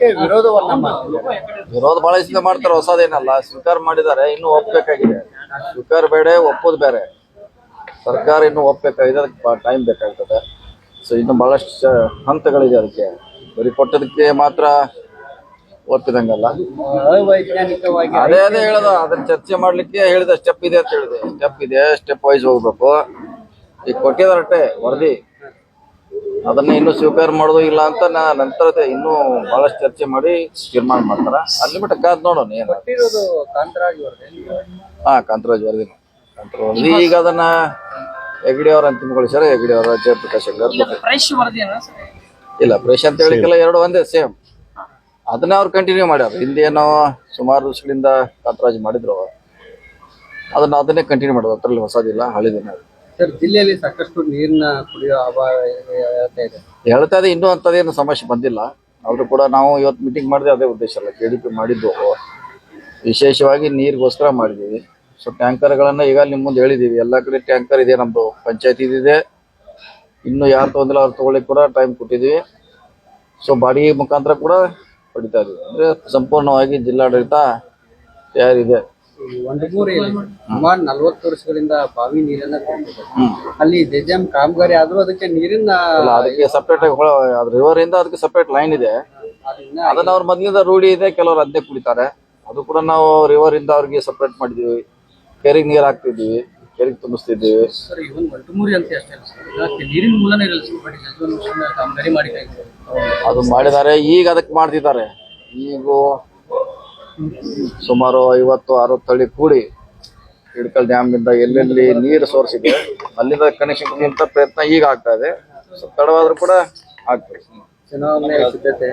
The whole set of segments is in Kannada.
ಇದಕ್ಕೆ ವಿರೋಧವನ್ನ ಮಾಡ್ತಿದ್ದಾರೆ. ವಿರೋಧ ಬಹಳ ಇಷ್ಟ ಮಾಡ್ತಾರೆ ಹೊಸದೇನಲ್ಲ. ಸ್ವೀಕಾರ ಮಾಡಿದ್ದಾರೆ ಇನ್ನು ಒಪ್ಪಬೇಕಾಗಿದೆ ಸ್ವೀಕಾರ ಬೇಡ ಒಪ್ಪೋದು ಬೇರೆ. ಸರ್ಕಾರ ಇನ್ನು ಒಪ್ಪಬೇಕಾಗಿದೆ ಅದಕ್ಕೆ ಟೈಮ್ ಬೇಕಾಗ್ತದೆ. ಸೊ ಇನ್ನು ಬಹಳಷ್ಟು ಹಂತಗಳಿದೆ ಅದಕ್ಕೆ. ಬರೀ ಕೊಟ್ಟದಕ್ಕೆ ಮಾತ್ರ ಒಪ್ಪಿದಂಗಲ್ಲ. ಅದೇ ಅದೇ ಹೇಳೋದು. ಅದನ್ನ ಚರ್ಚೆ ಮಾಡ್ಲಿಕ್ಕೆ ಹೇಳಿದ ಸ್ಟೆಪ್ ಇದೆ ಅಂತ ಹೇಳಿದೆ. ಸ್ಟೆಪ್ ಇದೆ ಸ್ಟೆಪ್ ವೈಸ್ ಹೋಗ್ಬೇಕು. ಈಗ ಕೊಟ್ಟಿದಾರಟ್ಟೆ ವರದಿ. ಅದನ್ನ ಇನ್ನು ಸ್ವೀಕಾರ ಮಾಡೋದು ಇಲ್ಲ ಅಂತ ನಾ ನಂತರ ಇನ್ನೂ ಬಹಳಷ್ಟು ಚರ್ಚೆ ಮಾಡಿ ತೀರ್ಮಾನ ಮಾಡ್ತಾರ. ಅಲ್ಲಿ ಮಟ್ಟ ಕಾದ್ ನೋಡೋಣ ಏನು ಹಾ ಕಾಂತರಾಜ್ ವರದಿ ಕಾಂತರಾಜ್. ಈಗ ಅದನ್ನ ಹೆಗ್ಡಿ ಅವ್ರ ಅಂತಿಮಗೊಳಿಸ್ಯಾರ ಹೆಗ್ಡಿ ಅವರ ಜಯಪ್ರಕಾಶ್ ಹೆಗ್ಡೆ ಇಲ್ಲ ಪ್ರೇಷ್ ಅಂತ ಹೇಳಿಕ್ಕೆಲ್ಲ ಎರಡು ಒಂದೇ ಸೇಮ್. ಅದನ್ನ ಅವ್ರು ಕಂಟಿನ್ಯೂ ಮಾಡ್ಯಾರ. ಹಿಂದೇನೋ ಏನೋ ಸುಮಾರು ವರ್ಷಗಳಿಂದ ಕಾಂತರಾಜ್ ಮಾಡಿದ್ರು ಅದನ್ನ ಅದನ್ನೇ ಕಂಟಿನ್ಯೂ ಮಾಡೋದು. ಅದ್ರಲ್ಲಿ ಹೊಸದಿಲ್ಲ ಹಳಿದಿನ ಸರ್, ಜಿಲ್ಲೆಯಲ್ಲಿ ಸಾಕಷ್ಟು ನೀರಿನ ಕುಡಿಯೋ ಅಭಾವ ಇದೆ. ಹೇಳ್ತಾ ಇದೆ, ಇನ್ನೂ ಅಂಥದ್ದೇನು ಸಮಸ್ಯೆ ಬಂದಿಲ್ಲ. ಆದರೂ ಕೂಡ ನಾವು ಇವತ್ತು ಮೀಟಿಂಗ್ ಮಾಡಿದೆ, ಅದೇ ಉದ್ದೇಶ ಅಲ್ಲ. ಕೆ ಡಿ ಪಿ ಮಾಡಿದ್ದು. ವಿಶೇಷವಾಗಿ ನೀರಿಗೋಸ್ಕರ ಮಾಡಿದ್ದೀವಿ. ಸೊ ಟ್ಯಾಂಕರ್ಗಳನ್ನು ಈಗ ನಿಮ್ಮ ಮುಂದೆ ಹೇಳಿದ್ದೀವಿ. ಎಲ್ಲ ಕಡೆ ಟ್ಯಾಂಕರ್ ಇದೆ ನಮ್ಮದು ಪಂಚಾಯತ್ ಇದೆ. ಇನ್ನು ಯಾರು ತೊಗೊಂಡಿಲ್ಲ ಅವ್ರು ತೊಗೊಳ್ಳಿಕ್ಕೆ ಕೂಡ ಟೈಮ್ ಕೊಟ್ಟಿದ್ದೀವಿ. ಸೊ ಬಾಡಿಗೆ ಮುಖಾಂತರ ಕೂಡ ಪಡಿತಾ ಇದ್ದೀವಿ. ಅಂದರೆ ಸಂಪೂರ್ಣವಾಗಿ ಜಿಲ್ಲಾಡಳಿತ ತಯಾರಿದೆ. ಒಂಡಮೂರಿಯಲ್ಲಿ ಸುಮಾರು ನಲ್ವತ್ತು ವರ್ಷಗಳಿಂದ ಬಾವಿ ನೀರನ್ನ ಕೊಡ್ತಿದ್ದಾರೆ. ಅಲ್ಲಿ ಜೆಜೆಂ ಕಾಮಗಾರಿ ಆದ್ರೂ ಅದಕ್ಕೆ ನೀರಿನ ಅಲ್ಲ ಅದಕ್ಕೆ ಸಪ್ರೇಟ್ ಆಗಿ ಅದು ರಿವರ್ ಇಂದ ಅದಕ್ಕೆ ಸಪ್ರೇಟ್ ಲೈನ್ ಇದೆ. ಅದನ್ನ ಅವ್ರ ಮೊದಲಿಂದ ರೂಢಿ ಇದೆ ಕೆಲವರು ಅದನ್ನೇ ಕುಡಿತಾರೆ. ಅದು ಕೂಡ ನಾವು ರಿವರ್ ಇಂದ ಅವ್ರಿಗೆ ಸಪ್ರೇಟ್ ಮಾಡಿದೀವಿ. ಕೆರೆಗೆ ನೀರು ಹಾಕ್ತಿದ್ವಿ ಕೆರೆಗೆ ತುಂಬಿಸ್ತಿದ್ದೀವಿ. ಸರ್ ಇವನ್ ಒಂಟುಮೂರಿ ಅಂತ ಅಷ್ಟೇ ಅಲ್ಲ ಸರ್. ಇದಕ್ಕೆ ನೀರಿನ ಮೂಲನೇ ಇರಲ್ಲ ಸರ್ ಬಟ್ ಜಜ್ವನ್ ಕಾಮಗಾರಿ ಮಾಡಿದೆ ಅದು ಮಾಡಿದ್ದಾರೆ ಈಗ ಅದಕ್ಕೆ ಮಾಡ್ತಿದ್ದಾರೆ. ಈಗ ಸುಮಾರು ಐವತ್ತು ಅರವತ್ತು ಹಳ್ಳಿ ಕೂಡಿ ಹಿಡ್ಕಲ್ ಡ್ಯಾಮ್ ಇಂದ ಎಲ್ಲೆಲ್ಲಿ ನೀರು ಸೋರ್ಸ್ ಇದೆ ಅಲ್ಲಿಂದ ಕನೆಕ್ಷನ್ ಕೊಡುವಂತ ಪ್ರಯತ್ನ ಈಗ ಆಗ್ತಾ ಇದೆ. ತಡವಾದ್ರೂ ಕೂಡ ಆಗ್ತದೆ. ಚುನಾವಣೆ ಸಿದ್ಧತೆ.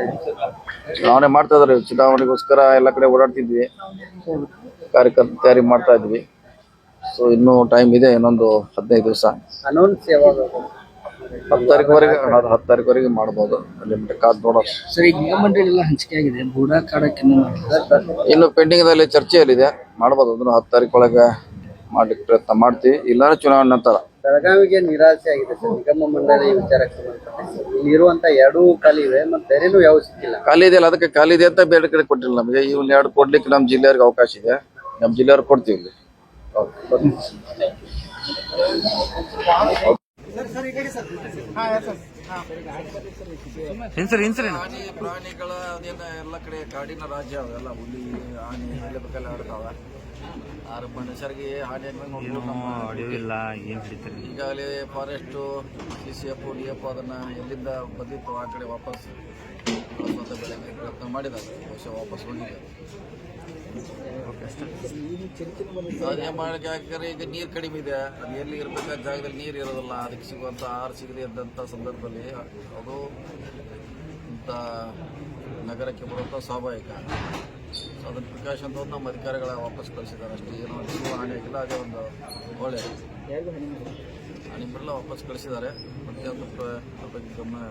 ಚುನಾವಣೆ ಮಾಡ್ತಾ ಇದಾರೆ ಚುನಾವಣೆಗೋಸ್ಕರ ಎಲ್ಲ ಕಡೆ ಓಡಾಡ್ತಿದ್ವಿ. ಕಾರ್ಯಕರ್ತ ತಯಾರಿ ಮಾಡ್ತಾ ಇದ್ವಿ. ಸೊ ಇನ್ನೂ ಟೈಮ್ ಇದೆ ಇನ್ನೊಂದು ಹದಿನೈದು ದಿವಸ. ಅನೌನ್ಸ್ ಯಾವಾಗ? ಹತ್ತು ತಾರೀಕುವರೆಗೆ ಅದು ಹತ್ತು ತಾರೀಕುವರೆಗೆ ಮಾಡ್ಬೋದು. ಅಲ್ಲಿ ಮಟ್ಟ ಕಾದ್ ನೋಡೋಣ. ಸರ್ ಈಗ ನಿಗಮ ಮಂಡಳಿ ಎಲ್ಲ ಹಂಚಿಕೆ ಆಗಿದೆ. ಬೂಡಾ ಕಾಡಕ್ಕೆ ಇನ್ನು ಪೆಂಡಿಂಗ್ದಲ್ಲಿ ಚರ್ಚೆಯಲ್ಲಿದೆ. ಮಾಡ್ಬೋದು. ಅದನ್ನು ಹತ್ತು ತಾರೀಕು ಒಳಗೆ ಮಾಡ್ಲಿಕ್ಕೆ ಪ್ರಯತ್ನ ಮಾಡ್ತೀವಿ. ಇಲ್ಲಾಂದ್ರೆ ಚುನಾವಣೆ ನಂತರ. ಬೆಳಗಾವಿಗೆ ನಿರಾಸೆ ಆಗಿದೆ ಸರ್. ನಿಗಮ ಮಂಡಳಿ ವಿಚಾರಕ್ಕೆ ಸಂಬಂಧಪಟ್ಟ ಇಲ್ಲಿ ಇರುವಂತ ಎರಡೂ ಖಾಲಿ ಇವೆ ಮತ್ತೆ ಬೇರೆನೂ ಯಾವ ಸಿಕ್ಕಿಲ್ಲ. ಖಾಲಿ ಇದೆಯಲ್ಲ ಅದಕ್ಕೆ ಖಾಲಿ ಇದೆ ಅಂತ ಬೇರೆ ಕಡೆ ಕೊಟ್ಟಿಲ್ಲ ನಮಗೆ. ಇವನ್ನ ಎರಡು ಕೊಡ್ಲಿಕ್ಕೆ ನಮ್ಮ ಜಿಲ್ಲೆಯವ್ರಿಗೆ ಅವಕಾಶ ಇದೆ. ನಮ್ಮ ಜಿಲ್ಲೆಯವ್ರಿಗೆ ಕೊಡ್ತೀವಿ ಇಲ್ಲಿ. ಆನೆ ಪ್ರಾಣಿಗಳ ಅದೇನ ಎಲ್ಲ ಕಡೆ ಕಾಡಿನ ರಾಜ್ಯ ಅವೆಲ್ಲ ಹುಲಿ ಆನೆ ಎಲ್ಲ ಬೇಕಲ್ಲ ಆಡ್ತಾವ. ಆರು ಮನುಷ್ಯರಿಗೆ ಹಾನಿ ಇಲ್ಲ ಏನ್ ಹಿಡಿತಾರೆ? ಈಗಾಗಲೇ forest C C F D F ಅದನ್ನ ಎಲ್ಲಿಂದ ಬಂದಿತ್ತು ಆ ಕಡೆ ವಾಪಸ್. ಪ್ರಯತ್ನ ಮಾಡಿದ್ದಾರೆ ಬಹುಶಃ ವಾಪಸ್ ಹೋಗಿದೆ ಅದೇ ಮಾಡಕ್ಕೆ ಯಾಕಂದ್ರೆ ಈಗ ನೀರು ಕಡಿಮೆ ಇದೆ. ಅದು ಎಲ್ಲಿ ಇರಬೇಕಾದ ಜಾಗದಲ್ಲಿ ನೀರು ಇರೋದಿಲ್ಲ. ಅದಕ್ಕೆ ಸಿಗುವಂತ ಆಹಾರ ಸಿಗದೆ ಅಂತ ಸಂದರ್ಭದಲ್ಲಿ ಅದು ಇಂಥ ನಗರಕ್ಕೆ ಬರುವಂಥ ಸ್ವಾಭಾವಿಕ. ಅದನ್ನು ಪ್ರಿಕಾಷನ್ ತಗೊಂಡು ನಮ್ಮ ಅಧಿಕಾರಿಗಳ ವಾಪಸ್ ಕಳಿಸಿದ್ದಾರೆ. ಅಷ್ಟೇ ಏನೋ ಜೀವ ಹಾನಿ ಆಗಿಲ್ಲ. ಅದೇ ಒಂದು ಒಳ್ಳೆ ನಿಮ್ಮೆಲ್ಲ ವಾಪಸ್ ಕಳಿಸಿದ್ದಾರೆ. ಮತ್ತೆ ಅದ್ರ ಗಮನ